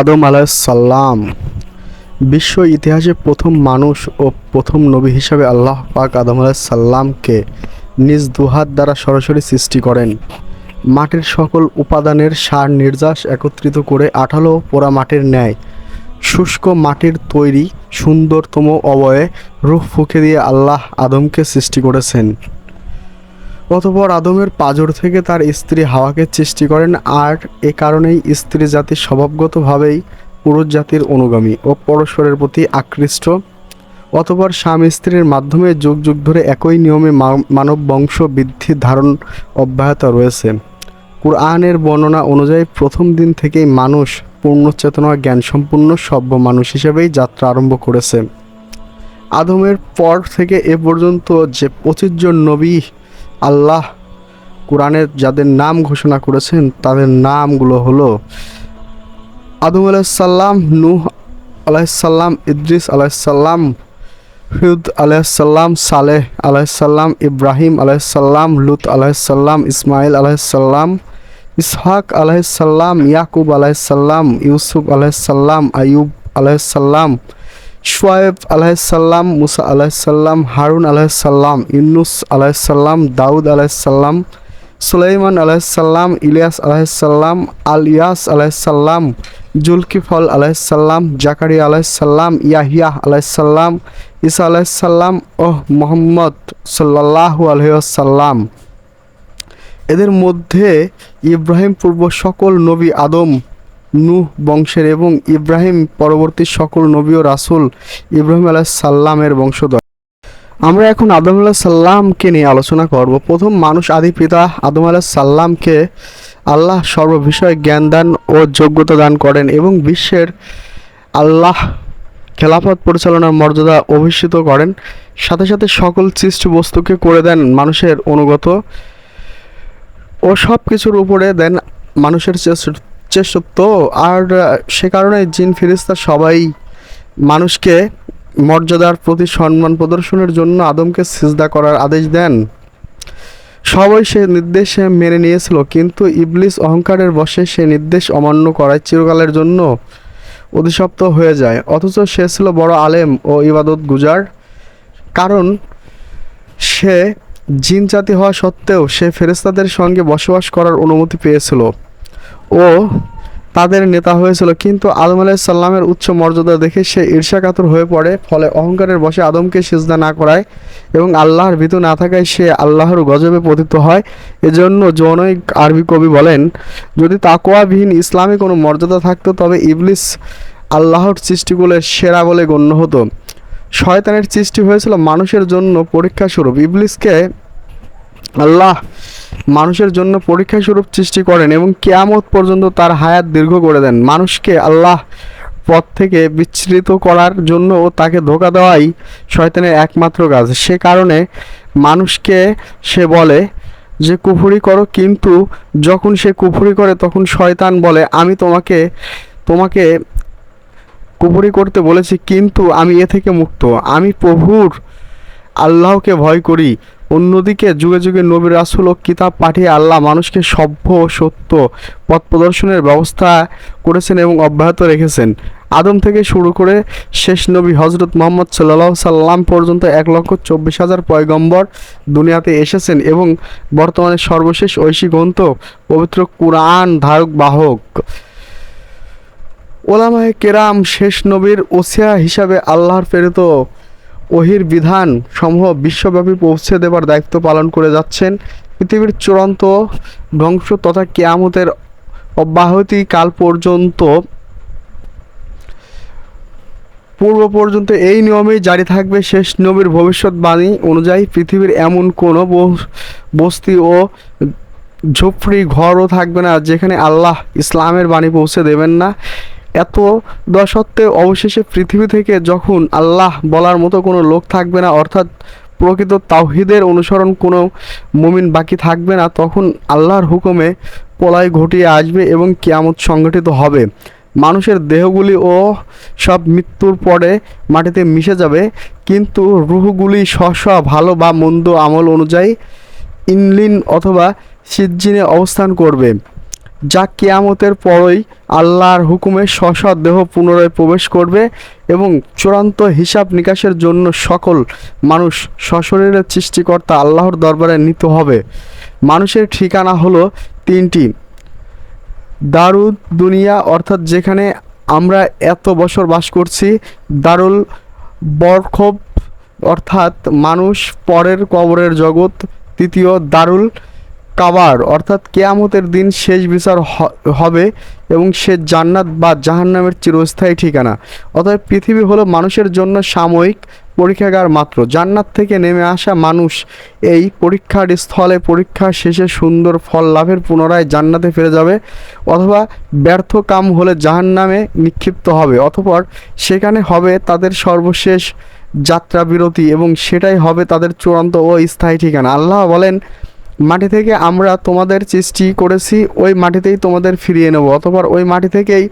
আদম আলাইসাল্লাম বিশ্ব ইতিহাসে প্রথম মানুষ ও প্রথম নবী হিসাবে আল্লাহ পাক আদম আলাইসাল্লামকে নিজ দুহাত দ্বারা সরাসরি সৃষ্টি করেন। মাটির সকল উপাদানের সার নির্যাস একত্রিত করে আঠালো পোড়া মাটির ন্যায়, শুষ্ক মাটির তৈরি সুন্দরতম অবয়ে রূপ ফুঁকে দিয়ে আল্লাহ আদমকে সৃষ্টি করেছেন। অতপর আদমের পাজর থেকে তার স্ত্রী হাওয়াকে সৃষ্টি করেন আর এ কারণেই স্ত্রী জাতি স্বভাবগতভাবেই পুরুষ জাতির অনুগামী ও পরস্পরের প্রতি আকৃষ্ট। অতপর স্বামী স্ত্রীর মাধ্যমে যুগ যুগ ধরে একই নিয়মে মানব বংশ বৃদ্ধি ধারণ অব্যাহত রয়েছে। কুরআনের বর্ণনা অনুযায়ী প্রথম দিন থেকেই মানুষ পূর্ণ চেতনা জ্ঞান সম্পূর্ণ সভ্য মানুষ হিসেবেই যাত্রা আরম্ভ করেছে। আদমের পর থেকে এ পর্যন্ত যে পঁচিশ জন নবী আল্লাহ কোরআনের যাদের নাম ঘোষণা করেছেন তাদের নামগুলো হলো আদম আলাইসাল্লাম নূহ আলাইসাল্লাম ইদ্রিস আলাইসাল্লাম হুদ আলাইসাল্লাম সালেহ আলাইসাল্লাম ইব্রাহিম আলাইসাল্লাম লুত আলাইসাল্লাম ইসমাইল আলাইসাল্লাম ইসহাক আলাইসাল্লাম ইয়াকুব আলাইসাল্লাম ইউসুফ আলাইসাল্লাম আয়ুব আলাইসাল্লাম শুয়াইব আলাইসাল্লাম মুসা আলাইসাল্লাম হারুন আলাইসাল্লাম ইউনুস আলাইসাল্লাম দাউদ আলাইসাল্লাম সুলাইমান আলাইসাল্লাম ইলিয়াস আলাইসাল্লাম আল ইয়াস আলাইসাল্লাম জুলকিফল আলাইসাল্লাম জাকারি আলাইসাল্লাম ইয়াহিয়া আলাইসাল্লাম ঈসা আলাইসাল্লাম ও মোহাম্মদ সাল্লাল্লাহু আলহিসাল্লাম এদের মধ্যে ইব্রাহিম পূর্ব সকল নবী আদম নূহ বংশের এবং ইব্রাহিম পরবর্তী সকল নবী ও রাসূল ইব্রাহিম আলাহ সাল্লামের বংশধর। আমরা এখন আদম আলাহ সাল্লামকে নিয়ে আলোচনা করব। প্রথম মানুষ আদি পিতা আদম আলাহ সাল্লামকে আল্লাহ সর্ববিষয়ে জ্ঞান দান ও যোগ্যতা দান করেন এবং বিশ্বের আল্লাহ খেলাফত পরিচালনার মর্যাদা অভিষিত করেন। সাথে সাথে সকল সৃষ্ট বস্তুকে করে দেন মানুষের অনুগত ও সব কিছুর উপরে দেন মানুষের চেষ্ট- শ্রেষ্ঠত্ব আর সে কারণে জিন ফিরিস্তা সবাই মানুষকে মর্যাদার প্রতি সম্মান প্রদর্শনের জন্য আদমকে সিজদা করার আদেশ দেন। সবাই সে নির্দেশে মেনে নিয়েছিল, কিন্তু ইবলিস অহংকারের বশে সে নির্দেশ অমান্য করায় চিরকালের জন্য অধিশপ্ত হয়ে যায়। অথচ সে ছিল বড় আলেম ও ইবাদত গুজার। কারণ সে জিন জাতি হওয়া সত্ত্বেও সে ফেরেস্তাদের সঙ্গে বসবাস করার অনুমতি পেয়েছিল। ও তাদের নেতা হয়েছিল। কিন্তু আদম আলাইসাল্লামের উচ্চ মর্যাদা দেখে সে ঈর্ষাকাতর হয়ে পড়ে, ফলে অহংকারের বশে আদমকে সিজদা না করায় এবং আল্লাহর ভীতু না থাকায় সে আল্লাহর গজবে পতিত হয়। এজন্য জনৈক আরবি কবি বলেন, যদি তাকোয়াবিহীন ইসলামে কোনো মর্যাদা থাকতো, তবে ইবলিস আল্লাহর সৃষ্টিগুলোর সেরা বলে গণ্য হতো। শয়তানের সৃষ্টি হয়েছিল মানুষের জন্য পরীক্ষা স্বরূপ ইবলিসকে আল্লাহ মানুষের জন্য পরীক্ষা স্বরূপ সৃষ্টি করেন এবং কেয়ামত পর্যন্ত তার হায়াত দীর্ঘ করে দেন। মানুষকে আল্লাহ পথ থেকে বিচ্ছৃত করার জন্য তাকে ধোকা দেওয়াই শয়তানের একমাত্র কাজ। সে কারণে মানুষকে সে বলে যে, কুফুরি করো। কিন্তু যখন সে কুফুরি করে, তখন শয়তান বলে, আমি তোমাকে তোমাকে কুফুরি করতে বলেছি, কিন্তু আমি এ থেকে মুক্ত। আমি প্রভুর আল্লাহকে ভয় করি। অন্যদিকে যুগে যুগে নবী রাসুল ও কিতাব পাঠিয়ে আল্লাহ মানুষকে সভ্য ও সত্য পথ প্রদর্শনের ব্যবস্থা করেছেন এবং অব্যাহত রেখেছেন। আদম থেকে শুরু করে শেষ নবী হজরত মোহাম্মদ সাল্লাহ সাল্লাম পর্যন্ত এক লক্ষ চব্বিশ হাজার পয়গম্বর দুনিয়াতে এসেছেন এবং বর্তমানে সর্বশেষ ঐশী গ্রন্থ পবিত্র কুরআন ধারক বাহক। ওলামায় কেরাম শেষ নবীর ওসিয়া হিসাবে আল্লাহর প্রেরিত ওহির বিধান সমূহ বিশ্বব্যাপী পৌঁছে দেবার দায়িত্ব পালন করে যাচ্ছেন। পৃথিবীর চূড়ান্ত ধ্বংস তথা কেয়ামতের অব্যাহতি কাল পর্যন্ত, পূর্ব পর্যন্ত এই নিয়মেই জারি থাকবে। শেষ নবীর ভবিষ্যৎবাণী অনুযায়ী পৃথিবীর এমন কোনো বস্তি ও ঝুপড়ি ঘরও থাকবে না যেখানে আল্লাহ ইসলামের বাণী পৌঁছে দেবেন না। এত সত্ত্বেও অবশেষে পৃথিবী থেকে যখন আল্লাহ বলার মতো কোনো লোক থাকবে না, অর্থাৎ প্রকৃত তাওহিদের অনুসরণ কোনো মুমিন বাকি থাকবে না, তখন আল্লাহর হুকুমে প্রলয় ঘটিয়ে আসবে এবং কিয়ামত সংগঠিত হবে। মানুষের দেহগুলি ও সব মৃত্যুর পরে মাটিতে মিশে যাবে, কিন্তু রুহগুলি স্ব ভালো বা মন্দ আমল অনুযায়ী ইনলিন অথবা সিজ্জিনে অবস্থান করবে। যা কেয়ামতের পরই আল্লাহর হুকুমে দেহ পুনরায় প্রবেশ করবে এবং চূড়ান্ত হিসাব নিকাশের জন্য সকল মানুষ সশরীরের সৃষ্টিকর্তা আল্লাহর দরবারে নিত হবে। মানুষের ঠিকানা হলো তিনটি। দারুদ দুনিয়া, অর্থাৎ যেখানে আমরা এত বছর বাস করছি, দারুল বরখব, অর্থাৎ মানুষ পরের কবরের জগৎ, তৃতীয় দারুল কাবার, অর্থাৎ কেয়ামতের দিন শেষ বিচার হবে এবং সে জান্নাত বা জাহান্নামের চিরস্থায়ী ঠিকানা। অতএব পৃথিবী হলো মানুষের জন্য সাময়িক পরীক্ষাগার মাত্র। জান্নাত থেকে নেমে আসা মানুষ এই পরীক্ষার স্থলে পরীক্ষা শেষে সুন্দর ফল লাভের পুনরায় জান্নাতে ফিরে যাবে অথবা ব্যর্থ কাম হলে জাহান্নামে নিক্ষিপ্ত হবে। অতপর সেখানে হবে তাদের সর্বশেষ যাত্রা বিরতি এবং সেটাই হবে তাদের চূড়ান্ত ও স্থায়ী ঠিকানা। আল্লাহ বলেন মাটি থেকে আমরা তোমাদের সৃষ্টি করেছি, ওই মাটিতেই তোমাদের ফিরিয়ে নেব। অতপর ওই মাটি থেকেই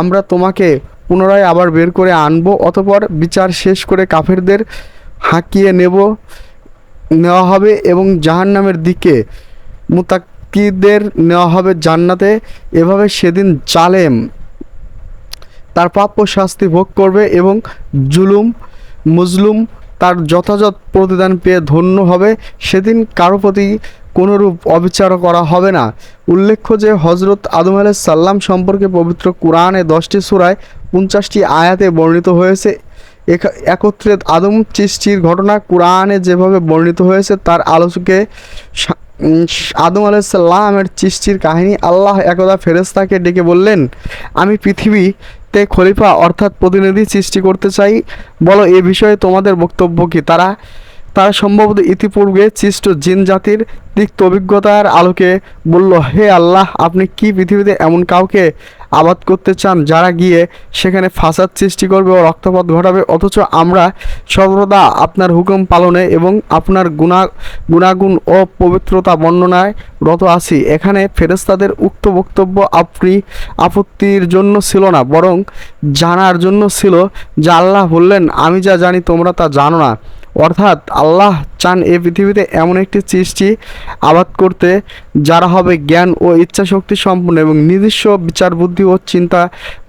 আমরা তোমাকে পুনরায় আবার বের করে আনব, অতপর বিচার শেষ করে কাফেরদের হাঁকিয়ে নেব, নেওয়া হবে এবং জাহান্নামের দিকে মুতাক্কিদের নেওয়া হবে জান্নাতে। এভাবে সেদিন জালেম তার প্রাপ্য শাস্তি ভোগ করবে এবং জুলুম, মুজলুম তার যথাযথ প্রতিদান পেয়ে ধন্য হবে। সেদিন কারও প্রতি কোনোরূপ অবিচার করা হবে না। উল্লেখ্য যে হজরত আদম সাল্লাম সম্পর্কে পবিত্র কোরআনে দশটি সূরায় পঞ্চাশটি আয়াতে বর্ণিত হয়েছে। একত্রে আদম সৃষ্টির ঘটনা কোরআনে যেভাবে বর্ণিত হয়েছে, তার আলোচকে আদম আলাইসাল্লামের সৃষ্টির কাহিনী আল্লাহ একদা ফেরেস্তাকে ডেকে বললেন, আমি পৃথিবীতে খলিফা অর্থাৎ প্রতিনিধি সৃষ্টি করতে চাই? বলো, এ বিষয়ে তোমাদের বক্তব্য কি? তারা তারা সম্ভবত ইতিপূর্বে সৃষ্ট জিন জাতির তিক্ত অভিজ্ঞতার আলোকে বলল, হে আল্লাহ, আপনি কি পৃথিবীতে এমন কাউকে আবাদ করতে চান, যারা গিয়ে সেখানে ফাসাদ সৃষ্টি করবে ও রক্তপাত ঘটাবে, অথচ আমরা সর্বদা আপনার হুকুম পালনে এবং আপনার গুণা, গুণাগুণ ও পবিত্রতা বর্ণনায় রত আছি। এখানে ফেরেস্তাদের উক্ত বক্তব্য আপনি, আপত্তির জন্য ছিল না, বরং জানার জন্য ছিল, যা আল্লাহ বললেন, আমি যা জানি তোমরা তা জানো না। অর্থাৎ আল্লাহ চান এই পৃথিবীতে এমন একটি সৃষ্টি আবাদ করতে, যারা হবে জ্ঞান ও ইচ্ছা শক্তি সম্পন্ন এবং নিজস্ব বিচার বুদ্ধি ও চিন্তা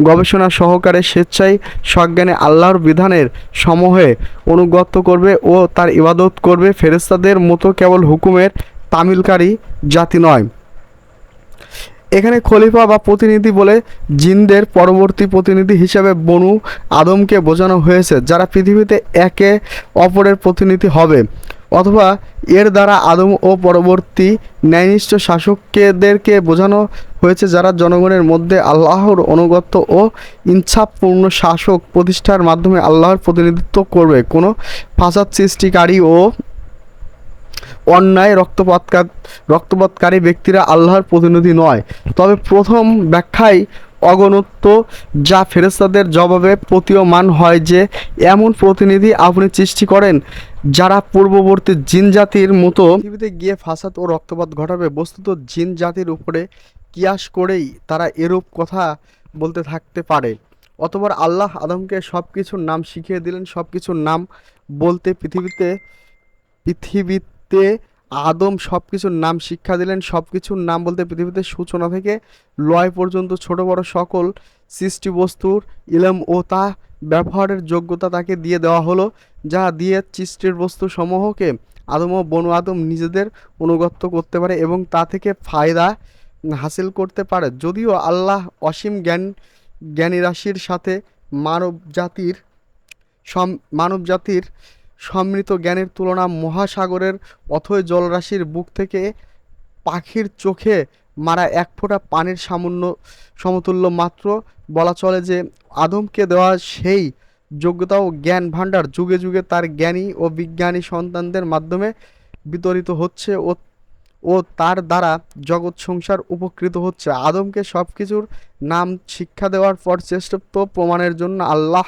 গবেষণা সহকারে স্বেচ্ছায় সজ্ঞানে আল্লাহর বিধানের সমূহে অনুগত করবে ও তার ইবাদত করবে ফেরেস্তাদের মতো কেবল হুকুমের তামিলকারী জাতি নয়। এখানে খলিফা বা প্রতিনিধি বলে জিনদের পরবর্তী প্রতিনিধি হিসেবে বনু আদমকে বোঝানো হয়েছে, যারা পৃথিবীতে একে অপরের প্রতিনিধি হবে। অথবা এর দ্বারা আদম ও পরবর্তী ন্যায়নিষ্ঠ শাসককেদেরকে বোঝানো হয়েছে, যারা জনগণের মধ্যে আল্লাহর অনুগত্য ও ইচ্ছাপূর্ণ শাসক প্রতিষ্ঠার মাধ্যমে আল্লাহর প্রতিনিধিত্ব করবে। কোনো ফাসাদ সৃষ্টিকারী ও অন্যায় রক্তপাতকার রক্তপাতকারী ব্যক্তিরা আল্লাহর প্রতিনিধি নয়। তবে প্রথম ব্যাখ্যায় অগণত্ব যা ফেরেস্তাদের জবাবে প্রতীয়মান হয় যে, এমন প্রতিনিধি আপনি সৃষ্টি করেন যারা পূর্ববর্তী জিন জাতির মতো পৃথিবীতে গিয়ে ফাসাদ ও রক্তপাত ঘটাবে। বস্তুত জিন জাতির উপরে কিয়াস করেই তারা এরূপ কথা বলতে থাকতে পারে। অতবার আল্লাহ আদমকে সব কিছুর নাম শিখিয়ে দিলেন সব কিছুর নাম বলতে পৃথিবীতে পৃথিবীতে আদম সব কিছুর নাম শিক্ষা দিলেন সব কিছুর নাম বলতে পৃথিবীতে সূচনা থেকে লয় পর্যন্ত ছোট বড় সকল সৃষ্টি বস্তুর ইলম ও তা ব্যবহারের যোগ্যতা তাকে দিয়ে দেওয়া হলো, যা দিয়ে সৃষ্টির বস্তু সমূহকে আদম ও বনু আদম নিজেদের অনুগত্য করতে পারে এবং তা থেকে ফায়দা হাসিল করতে পারে। যদিও আল্লাহ অসীম জ্ঞান, জ্ঞানী রাশির সাথে মানব জাতির সম মানব জাতির সমৃত জ্ঞানের তুলনা মহাসাগরের অথই জলরাশির বুক থেকে পাখির চোখে মারা এক ফোঁটা পানির সামান্য সমতুল্য মাত্র। বলা চলে যে আদমকে দেওয়া সেই যোগ্যতা ও জ্ঞান ভাণ্ডার যুগে যুগে তার জ্ঞানী ও বিজ্ঞানী সন্তানদের মাধ্যমে বিতরিত হচ্ছে ও ও তার দ্বারা জগৎ সংসার উপকৃত হচ্ছে। আদমকে সব কিছুর নাম শিক্ষা দেওয়ার পর শ্রেষ্ঠত্ব প্রমাণের জন্য আল্লাহ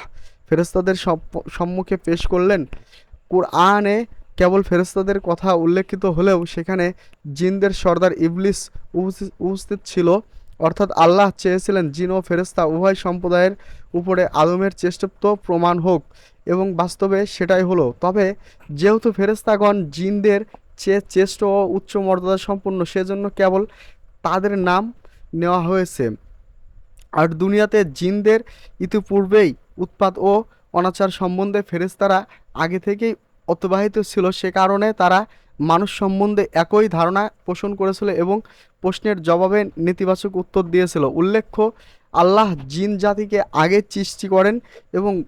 ফেরেস্তাদের সম- সম্মুখে পেশ করলেন। কোরআনে কেবল ফেরেস্তাদের কথা উল্লেখিত হলেও সেখানে জিনদের সর্দার ইবলিস উপস্থিত- ছিল। অর্থাৎ আল্লাহ চেয়েছিলেন জিন ও ফেরেস্তা উভয় সম্প্রদায়ের উপরে আদমের চেষ্টত্ব প্রমাণ হোক এবং বাস্তবে সেটাই হলো। তবে যেহেতু ফেরেস্তাগণ জিনদের চেয়ে চেষ্ট ও উচ্চ মর্যাদা সম্পন্ন, সেজন্য কেবল তাদের নাম নেওয়া হয়েছে। আর দুনিয়াতে জিনদের ইতিপূর্বেই উৎপাত ও অনাচার সম্বন্ধে ফেরেশতারা আগে থেকেই অতিবাহিত ছিল, সে কারণে তারা মানুষ সম্বন্ধে একই ধারণা পোষণ করেছিল এবং প্রশ্নের জবাবে নেতিবাচক উত্তর দিয়েছিল। উল্লেখ্য, আল্লাহ জিন জাতিকে আগে সৃষ্টি করেন এবং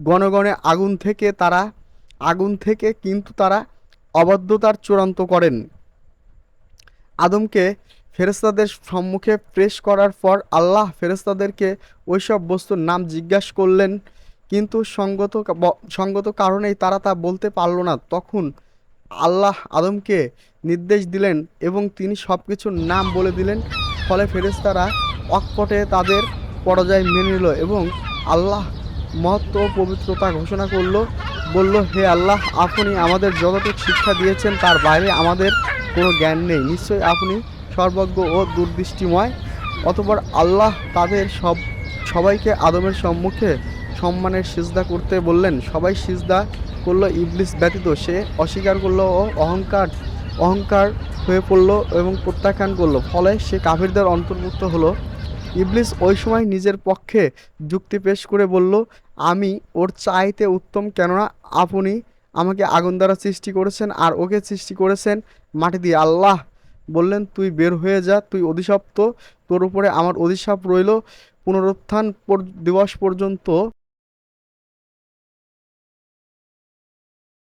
গণগণে আগুন থেকে তারা, আগুন থেকে কিন্তু তারা অবাধ্যতার চূড়ান্ত করেন। আদমকে ফেরেশতাদের সম্মুখে পেশ করার পর আল্লাহ ফেরেশতাদেরকে ওইসব বস্তুর নাম জিজ্ঞাসা করলেন। কিন্তু সঙ্গত সঙ্গত কারণেই তারা তা বলতে পারল না। তখন আল্লাহ আদমকে নির্দেশ দিলেন এবং তিনি সব কিছুর নাম বলে দিলেন। ফলে ফেরেস্তারা অকপটে তাদের পরাজয় মেনে নিল এবং আল্লাহ মহত্ব পবিত্রতা ঘোষণা করল, বলল, হে আল্লাহ, আপনি আমাদের যতটুকু শিক্ষা দিয়েছেন, তার বাইরে আমাদের কোনো জ্ঞান নেই। নিশ্চয়ই আপনি সর্বজ্ঞ ও দুর্দৃষ্টিময়, অতপর আল্লাহ তাদের সব, সবাইকে আদমের সম্মুখে সম্মানের সিজদা করতে বললেন। সবাই সিজদা করল, ইবলিস ব্যতীত সে অস্বীকার করল ও অহংকার অহংকার হয়ে পড়ল এবং প্রত্যাখ্যান করল। ফলে সে কাফিরদের অন্তর্ভুক্ত হলো। ইবলিস ওই সময় নিজের পক্ষে যুক্তি পেশ করে বলল, আমি ওর চাইতে উত্তম, কেননা আপনি আমাকে আগুন দ্বারা সৃষ্টি করেছেন আর ওকে সৃষ্টি করেছেন মাটি দিয়ে। আল্লাহ বললেন, তুই বের হয়ে যা, তুই অধিশপ্ত। তোর উপরে আমার অধিশাপ রইল। পুনরুত্থান দিবস পর্যন্ত